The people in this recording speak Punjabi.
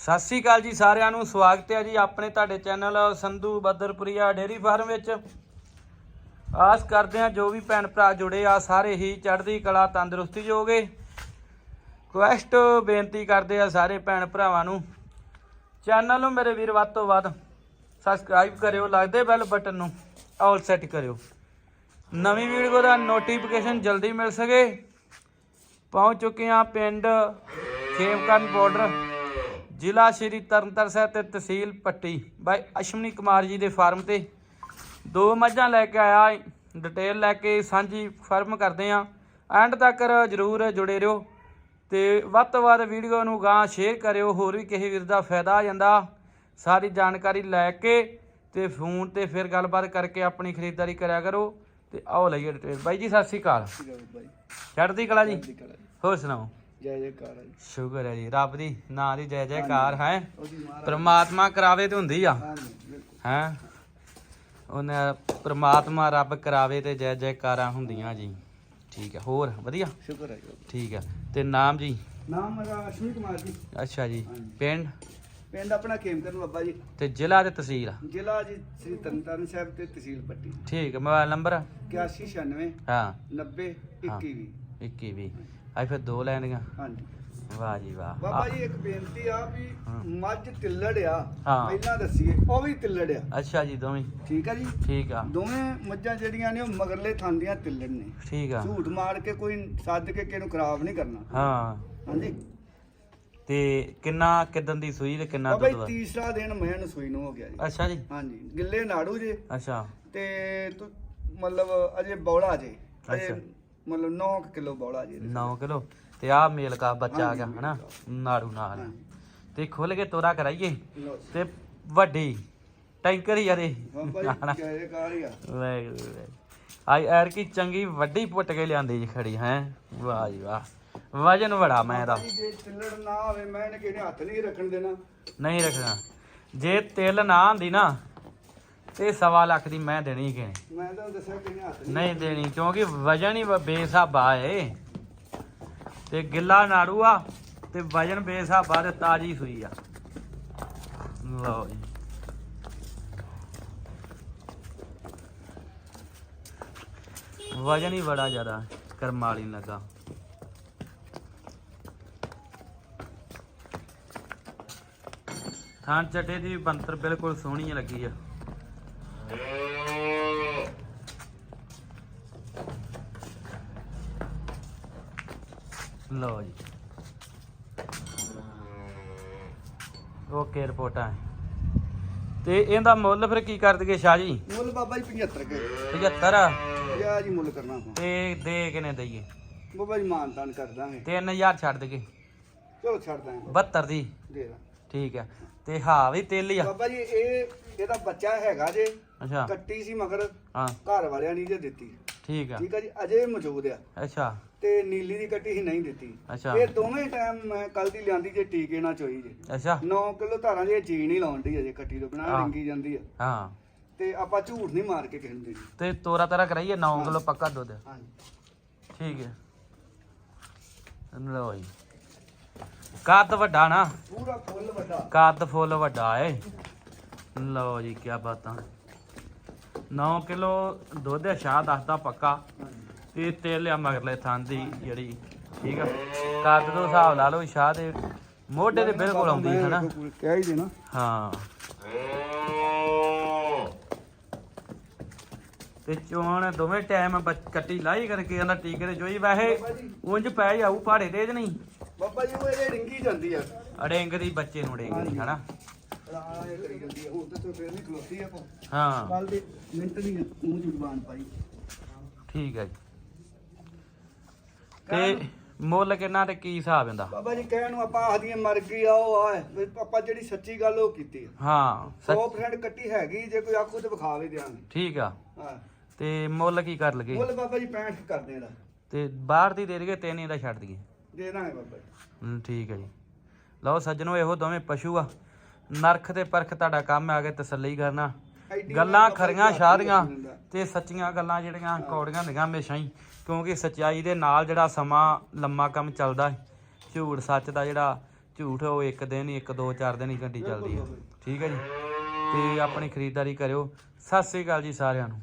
ਸਤਿ ਸ੍ਰੀ ਅਕਾਲ ਜੀ ਸਾਰਿਆਂ ਨੂੰ, ਸਵਾਗਤ ਹੈ ਜੀ ਆਪਣੇ ਤੁਹਾਡੇ channel Sandhu Badarpuria dairy farm ਵਿੱਚ। ਆਸ ਕਰਦੇ ਹਾਂ ਜੋ ਵੀ ਭੈਣ ਭਰਾ ਜੁੜੇ ਆ, ਸਾਰੇ ਹੀ ਚੜ੍ਹਦੀ ਕਲਾ ਤੰਦਰੁਸਤੀ ਜੋਗੇ। ਕੁਐਸਟ ਬੇਨਤੀ ਕਰਦੇ ਆ ਸਾਰੇ ਭੈਣ ਭਰਾਵਾਂ ਨੂੰ। ਚੈਨਲ ਨੂੰ ਮੇਰੇ ਵੀਰ ਵੱਧ ਤੋਂ ਵੱਧ ਸਬਸਕ੍ਰਾਈਬ ਕਰਿਓ, ਲੱਗਦੇ ਬੈਲ ਬਟਨ ਨੂੰ ਆਲ ਸੈੱਟ ਕਰਿਓ। ਨਵੀਂ ਵੀਡੀਓ ਦਾ ਨੋਟੀਫਿਕੇਸ਼ਨ ਜਲਦੀ ਮਿਲ ਸਕੇ। ਪਹੁੰਚ ਚੁੱਕੇ ਹਾਂ ਪਿੰਡ ਖੇਮਕਰਨ ਬਾਰਡਰ ਜ਼ਿਲ੍ਹਾ ਸ਼੍ਰੀ ਤਰਨਤਾਰਨ ਸਾਹਿਬ ਤੇ ਤਹਿਸੀਲ ਪੱਟੀ। ਬਾਈ ਅਸ਼ਮਨੀ ਕੁਮਾਰ ਜੀ ਦੇ ਫਾਰਮ ਤੇ ਦੋ ਮੱਝਾਂ ਲੈ ਕੇ ਆਇਆ ਡਿਟੇਲ ਲੈ ਕੇ ਸਾਂਝੀ ਫਾਰਮ ਕਰਦੇ ਆ ਐਂਡ ਤੱਕ ਜਰੂਰ ਜੁੜੇ ਰਹੋ ਤੇ ਵੱਧ ਤੋਂ ਵੱਧ ਵੀਡੀਓ ਨੂੰ ਗਾਂ ਸ਼ੇਅਰ ਕਰਿਓ ਹੋਰ ਵੀ ਕਿਸੇ ਵੀਰ ਦਾ ਫਾਇਦਾ ਆ ਜਾਂਦਾ। ਸਾਰੀ ਜਾਣਕਾਰੀ ਲੈ ਕੇ ਤੇ ਫੋਨ ਤੇ ਫਿਰ ਗੱਲਬਾਤ ਕਰਕੇ ਆਪਣੀ ਖਰੀਦਦਾਰੀ ਕਰਿਆ ਕਰੋ ਤੇ ਆਓ ਲਈਏ ਡਿਟੇਲ ਬਾਈ ਜੀ ਸਤਿ ਸ੍ਰੀ ਅਕਾਲ। ਬਾਈ। ਚੜ੍ਹਦੀ ਕਲਾ ਜੀ। ਦੀ ਕਲਾ ਜੀ। ਹੋਰ ਸੁਣਾਓ? ਜੈ ਜੈਕਾਰ ਹੈ ਜੀ। ਸ਼ੁਕਰ ਹੈ ਜੀ ਰੱਬ ਦੀ ਨਾਂ ਦੀ ਜੈ ਜੈਕਾਰ ਹੈ। ਉਹਦੀ ਮਹਾਰਾਜ। ਪ੍ਰਮਾਤਮਾ ਕਰਾਵੇ ਤੇ ਹੁੰਦੀ ਆ। ਹਾਂਜੀ ਬਿਲਕੁਲ। ਹੈ? ਉਹਨੇ ਪ੍ਰਮਾਤਮਾ ਰੱਬ ਕਰਾਵੇ ਤੇ ਜੈ ਜੈਕਾਰਾਂ ਹੁੰਦੀਆਂ ਜੀ। ਠੀਕ ਹੈ ਹੋਰ ਵਧੀਆ? ਸ਼ੁਕਰ ਹੈ ਜੀ। ਠੀਕ ਹੈ ਤੇ ਨਾਮ ਜੀ? ਨਾਮ ਮੇਰਾ ਅਸ਼ਵਨੀ ਕੁਮਾਰ ਜੀ। ਅੱਛਾ ਜੀ ਹਾਂਜੀ। ਪਿੰਡ? ਪਿੰਡ ਆਪਣਾ ਖੇਮਕਰਨ ਬੱਬਾ ਜੀ। ਤੇ ਜ਼ਿਲ੍ਹਾ ਤੇ ਤਹਿਸੀਲ? ਜ਼ਿਲ੍ਹਾ ਜੀ ਸ੍ਰੀ ਤਰਨਤਾਰਨ ਸਾਹਿਬ ਤੇ ਤਹਿਸੀਲ ਪੱਟੀ। ਠੀਕ ਹੈ ਮੋਬਾਈਲ ਨੰਬਰ? 8196 ਹਾਂ। 90 ਹਾਂ। 21 21 ਵੀ ਅੱਜ ਫਿਰ ਦੋ ਲੈਣੀਆਂ ਹਾਂਜੀ। ਵਾਹ ਜੀ ਵਾਹ। ਬਾਬਾ ਜੀ ਇੱਕ ਬੇਨਤੀ ਆ ਵੀ। ਮੱਝ ਤਿੱਲੜ ਆ ਹਾਂ। ਪਹਿਲਾਂ ਦੱਸੀਏ ਉਹ ਵੀ ਤਿੱਲੜ ਆ। ਅੱਛਾ ਜੀ ਦੋਵੇਂ। ਠੀਕ ਆ ਜੀ? ਠੀਕ ਆ। ਦੋਵੇਂ ਮੱਝਾਂ ਜਿਹੜੀਆਂ ਨੇ ਉਹ ਮਗਰਲੇ ਥਾਂਦੀਆਂ ਤਿੱਲੜ ਨੇ। ਠੀਕ ਆ। ਝੂਠ ਮਾਰ ਕੇ ਕੋਈ ਸੱਦ ਕੇ ਕਿਸੇ ਨੂੰ ਖਰਾਬ ਨਹੀਂ ਕਰਨਾ। ਹਾਂ। ਹਾਂਜੀ। ਤੇ ਕਿੰਨਾ ਕਿਦਨ ਦੀ ਸੂਈ ਤੇ ਕਿੰਨਾ ਬਾਬਾ ਦੁੱਧ ਜੀ ਤੀਸਰਾ ਦਿਨ ਮੈਂ ਨੂੰ ਸੂਈ ਨੂੰ ਹੋ ਗਿਆ ਜੀ। ਅੱਛਾ ਜੀ। ਹਾਂਜੀ। ਗਿੱਲੇ ਨਾੜੂ ਜੇ। ਅੱਛਾ। ਤੇ ਤੁ- ਮਤਲਬ ਅਜੇ ਬੌਲਾ ਜੇ। ਅਜੇ ਅੱਛਾ। ਮਤਲਬ 9 ਕਿਲੋ ਬੌਲਾ ਜੇ 9 ਕਿਲੋ। ਤੇ ਆ ਮੇਲ ਕਾ ਬੱਚਾ ਆ ਗਿਆ ਹਨਾ? ਨਾੜੂ ਨਾਲ। ਤੇ ਖੁੱਲ ਕੇ ਤੋਰਾ ਕਰਾਈਏ। ਤੇ ਵੱਡੀ ਟੈਂਕਰ ਹੀ ਯਾਰੇ ਆ। ਆਈ ਐਰ ਕੀ ਚੰਗੀ ਵੱਡੀ ਪੁੱਟ ਕੇ ਲਿਆਂਦੀ ਜੀ ਖੜੀ ਹੈ? ਵਾਹ ਜੀ ਵਾਹ। ਵਜਨ ਬੜਾ ਮੈਂ ਦਾ ਜੀ, ਤਿੱਲੜ ਨਾ ਹੋਵੇ ਮੈਂ ਇਹਨੇ ਹੱਥ ਨਹੀਂ ਰੱਖਣ ਦੇਣਾ। ਨਹੀਂ ਰੱਖਣਾ। ਜੇ ਤਿਲ ਨਾ ਆਂਦੀ ਨਾ ਤੇ ਸਵਾ ਲੱਖ ਦੀ ਮੈਂ ਦੇਣੀ ਕਿ ਮੈਂ ਤਾਂ ਦੱਸਿਆ ਕਿਹਨੇ ਹੱਥ ਨਹੀਂ ਦੇਣੀ ਕਿਉਂਕਿ ਵਜਨ ਹੀ ਬ- ਬੇਹਿਸਾਬਾ ਏ। ਤੇ ਗਿੱਲਾ ਨਾੜੂ ਆ ਤੇ ਵਜਨ ਬੇਹਿਸਾਬਾ ਤੇ ਤਾਜੀ ਸੂਈ ਆ। ਲਓ ਜੀ। ਵਜਨ ਹੀ ਬੜਾ ਜ਼ਿਆਦਾ ਕਰਮ ਵਾਲੀ ਨੂੰ ਲੱਗਾ ਥਾਂ ਚੱਟੇ ਦੀ ਬੰਤਰ ਬਿਲਕੁਲ ਸੋਹਣੀ ਲੱਗੀ ਆ। ਲਓ ਜੀ। ਓਕੇ ਰਿਪੋਰਟਾਂ ਤੇ ਇਹਦਾ ਮੁੱਲ ਫਿਰ ਕੀ ਕਰ ਦਈਏ ਸ਼ਾਹ ਜੀ? ਮੁੱਲ ਬਾਬਾ ਜੀ 75 ਕੇ। 75 ਯਾ ਜੀ ਮੁੱਲ ਕਰਨਾ ਆਪਾਂ। ਤੇ ਦੇ ਕਿਨੇ ਦਈਏ? ਬਾਬਾ ਜੀ ਮਾਨਤਾਨ ਕਰ ਦਾਂਗੇ। 3000 ਛੱਡ ਦਈਏ। ਚਲੋ ਛੱਡ ਦਾਂਗੇ 72 ਦੀ? ਦੇ ਦਾਂ ਠੀਕ ਆ ਤੇ ਹਾਂ ਵੀ ਤੇਲ ਹੀ ਆ। ਬਾਬਾ ਜੀ ਇਹ ਇਹਦਾ ਬੱਚਾ ਹੈਗਾ ਜੇ। ਅੱਛਾ। ਕੱਟੀ ਸੀ ਮਗਰ। ਹਾਂ। ਘਰ ਵਾਲਿਆਂ ਨੇ ਜੇ ਦਿੱਤੀ। ਠੀਕ ਆ। ਠੀਕ ਆ ਜੀ ਅਜੇ ਮੌਜੂਦ ਆ। ਅੱਛਾ। ਤੇ ਨੀਲੀ ਦੀ ਕੱਟੀ ਹੀ ਨਹੀਂ ਦਿੱਤੀ। ਅੱਛਾ। ਇਹ ਦੋਵੇਂ ਟਾਈਮ ਮੈਂ ਕੱਲ ਦੀ ਲਿਆਂਦੀ ਜੇ ਟੀਕੇ ਨਾਲ ਚੋਈ ਜੇ। ਅੱਛਾ। 9 ਕਿਲੋ ਧਾਰਾਂ ਜੇ ਜੀ ਨਹੀਂ ਲਾਉਂਦੀ ਅਜੇ ਕੱਟੀ ਤੋਂ ਬਿਨਾਂ ਹਾਂ। ਰਿੰਗੀ ਜਾਂਦੀ ਆ। ਹਾਂ। ਤੇ ਆਪਾਂ ਝੂਠ ਨਹੀਂ ਮਾਰ ਕੇ ਕਿਸੇ ਨੂੰ ਦੇਣੀ। ਤੇ ਤੋਰਾ ਤਾਰਾ ਕਰਾਈਏ 9 ਕਿਲੋ ਪੱਕਾ ਦੁੱਧ। ਹਾਂਜੀ। ਠੀਕ ਹੈ ਲਓ ਜੀ। ਕੱਦ ਵੱਡਾ ਨਾ। ਪੂਰਾ ਫੁੱਲ ਵੱਡਾ। ਕੱਦ ਫੁੱਲ ਵੱਡਾ ਏ। ਲਓ ਜੀ ਕੀ ਬਾਤਾਂ। 9 ਕਿਲੋ ਦੁੱਧ ਆ ਸ਼ਾਹ ਦੱਸਦਾ ਪੱਕਾ। ਤੇ ਤੇਲ ਆ ਮਗਰਲੇ ਥਾਂ ਦੀ ਜਿਹੜੀ ਠੀਕ ਆ? ਕੱਦ ਤੋਂ ਹਿਸਾਬ ਲਾ ਲਓ ਸ਼ਾਹ ਦੇ ਮੋਢੇ ਦੇ ਬਿਲਕੁਲ ਆਉਂਦੀ ਹੈ ਨਾ ਕਹਿ ਹੀ ਦੇਣਾ ਹਾਂ। ਤੇ ਚੋਣ ਦੋਵੇਂ ਟਾਈਮ ਕੱਟੀ ਲਾਈ ਕਰਕੇ ਕਹਿੰਦਾ ਟੀਕੇ ਤੇ ਜੋਈ। ਵੈਸੇ ਉਂਝ ਪੈ ਜਾਊ ਪਹਾੜੇ ਤੇ ਨਹੀਂ। ਬਾਬਾ ਜੀ ਉਹ ਇਹ ਰਿੰਗੀ ਜਾਂਦੀ ਆ। ਅੜੇਂਗ ਦੀ ਬੱਚੇ ਨੂੰ ਅੜੇਂਗ ਦੀ ਹਨਾ? ਇਹ ਕਰੀ ਜਾਂਦੀ ਆ ਹੁਣ ਤੇ ਫੇਰ ਨਹੀਂ ਖਲੋਤੀ ਆ ਹਾਂ। ਕੱਲ ਦੇ ਮਿੰਟ ਦੀ ਮੂੰਹ ਜ਼ੁਬਾਨ ਪਾਈ। ਠੀਕ ਹੈ ਜੀ। ਤੇ ਮੁੱਲ ਕਿੰਨਾ ਤੇ ਕੀ ਹਿਸਾਬ ਇਹਦਾ? ਬਾਬਾ ਜੀ ਕਹਿਣ ਨੂੰ ਆਪਾਂ ਆਖਦੀਆਂ ਮਰ ਗਈ ਆ ਉਹ ਆ ਵੀ ਆਪਾਂ ਜਿਹੜੀ ਸੱਚੀ ਗੱਲ ਉਹ ਕੀਤੀ ਆ ਹਾਂ ਸੱਚ 100% ਕੱਟੀ ਹੈਗੀ ਜੇ ਕੋਈ ਆਖੂ ਤੇ ਵਿਖਾ ਵੀ ਦਿਆਂਗੇ। ਠੀਕ ਆ। ਹਾਂ। ਤੇ ਮੁੱਲ ਕੀ ਕਰ ਲਗੇ ਮੁੱਲ ਬਾਬਾ ਜੀ 65 ਕਰਦੇ ਇਹਦਾ ਤੇ ਬਾਹਰ ਦੀ ਦੇ ਦਈਏ ਤਿੰਨ ਇਹਦਾ ਛੱਡ ਦਈਏ। ਦੇ ਦਾਂਗੇ ਬਾਬਾ ਜੀ। ਹਮ, ਠੀਕ ਹੈ ਜੀ। ਲਓ ਸੱਜਣੋ ਇਹੋ ਦੋਵੇਂ ਪਸ਼ੂ ਆ। ਨਰਖ ਤੇ ਪਰਖ ਤੁਹਾਡਾ ਕੰਮ ਆ ਕੇ ਤਸੱਲੀ ਕਰਨਾ। ਗੱਲਾਂ ਖਰੀਆਂ ਦਿੰਦਾ। ਤੇ ਸੱਚੀਆਂ ਗੱਲਾਂ ਜਿਹੜੀਆਂ ਕੌੜੀਆਂ ਹੁੰਦੀਆਂ ਹਮੇਸ਼ਾ ਹੀ ਕਿਉਂਕਿ ਸੱਚਾਈ ਦੇ ਨਾਲ ਜਿਹੜਾ ਸਮਾਂ ਲੰਮਾ ਕੰਮ ਚੱਲਦਾ ਹੈ ਝੂਠ ਸੱਚ ਦਾ ਜਿਹੜਾ ਝੂਠ ਉਹ ਇੱਕ ਦਿਨ ਇੱਕ ਦੋ ਚਾਰ ਦਿਨ ਹੀ ਗੱਡੀ ਚੱਲਦੀ ਹੈ। ਠੀਕ ਹੈ ਜੀ। ਤੇ ਆਪਣੀ ਖਰੀਦਦਾਰੀ ਕਰਿਓ। ਸਤਿ ਸ੍ਰੀ ਅਕਾਲ ਜੀ ਸਾਰਿਆਂ ਨੂੰ।